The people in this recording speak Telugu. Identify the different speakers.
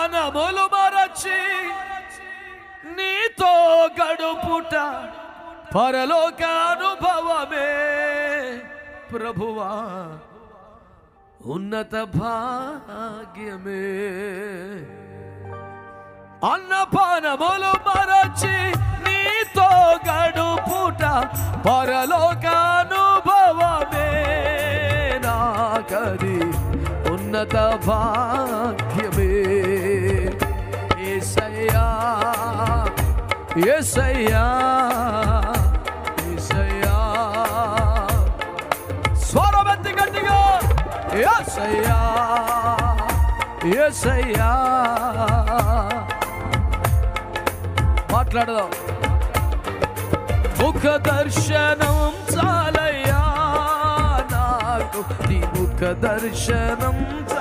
Speaker 1: ప్రాణములు మరచి నీతో గడుపుట పరలోక అనుభవమే ప్రభువా ఉన్నత భాగ్యమే. అన్నపానములు మరచి నీతో గడుపుట పరలోకానుభవమే. నాకది ఉన్నత భా ఏసయ్యా ఏసయ్యా. స్వరమెత్తి గట్టిగా ఏసయ్యా ఏసయ్యా. మాట్లాడదాం. ముఖ దర్శనం చాలయ్యా నాకు నీ ముఖ దర్శనం చాలయ్యా